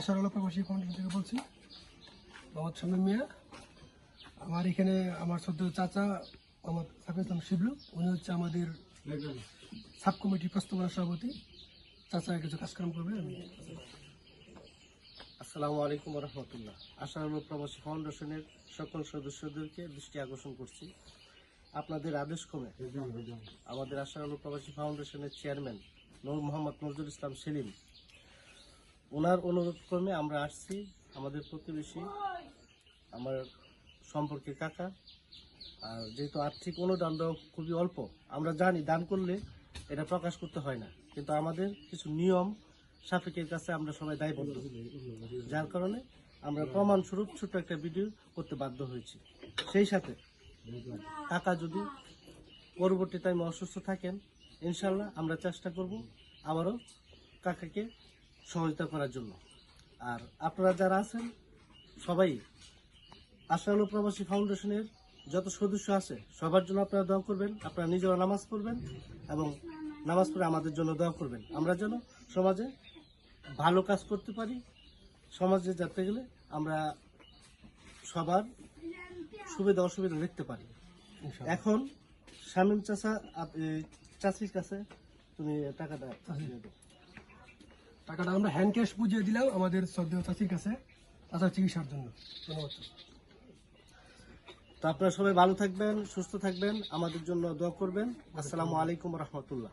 আশার আলো প্রবাসী ফাউন্ডেশন থেকে বলছি। মোহাম্মদ শামীম মিয়া আমার এখানে আমার সদ্য চাচা মোহাম্মদ সাফি ইসলাম শিবলু উনি হচ্ছে আমাদের সাব কমিটি প্রস্তাবনা সভাপতি। চাচা কিছু কাজকর্ম করবে আমি আসসালামু আলাইকুম রহমতুল্লাহ আশার আলো প্রবাসী ফাউন্ডেশনের সকল সদস্যদেরকে দৃষ্টি আকর্ষণ করছি। আপনাদের আদেশ ক্রমে আমাদের আশার আলো প্রবাসী ফাউন্ডেশনের চেয়ারম্যান নূর মোহাম্মদ নজরুল ইসলাম সেলিম ওনার অনুরোধ ক্রমে আমরা আসছি, আমাদের প্রতিবেশী, আমার সম্পর্কে কাকা। আর যেহেতু আর্থিক অনুদান দেওয়া খুবই অল্প, আমরা জানি দান করলে এটা প্রকাশ করতে হয় না। কিন্তু আমাদের কিছু নিয়ম সাপেক্ষের কাছে আমরা সবাই দায়বদ্ধ। যার কারণে আমরা প্রমাণস্বরূপ ছোট একটা ভিডিও করতে বাধ্য হয়েছি। সেই সাথে কাকা যদি পরবর্তী টাইমে অসুস্থ থাকেন ইনশাল্লাহ আমরা চেষ্টা করব আবারও কাকাকে সহযোগিতা করার জন্য। আর আপনারা যারা আছেন সবাই আশালু প্রবাসী ফাউন্ডেশনের যত সদস্য আছে সবার জন্য আপনারা দোয়া করবেন। আপনারা নিজেরা নামাজ পড়বেন এবং নামাজ পড়ে আমাদের জন্য দোয়া করবেন। আমরা যেন সমাজে ভালো কাজ করতে পারি সমাজে যেতে গেলে আমরা সবার সুবিধা অসুবিধা দেখতে পারি। এখন শামীম চাষা এ, কাছে তুমি টাকাটা দিয়ে। টাকাটা আমরা হ্যান্ড ক্যাশ বুঝিয়ে দিলাম আমাদের শ্রদ্ধেয় চাচির কাছে চাচার চিকিৎসার জন্য। ধন্যবাদ। তো আপনারা সবাই ভালো থাকবেন সুস্থ থাকবেন আমাদের জন্য দোয়া করবেন। আসসালামু আলাইকুম রহমতুল্লাহ।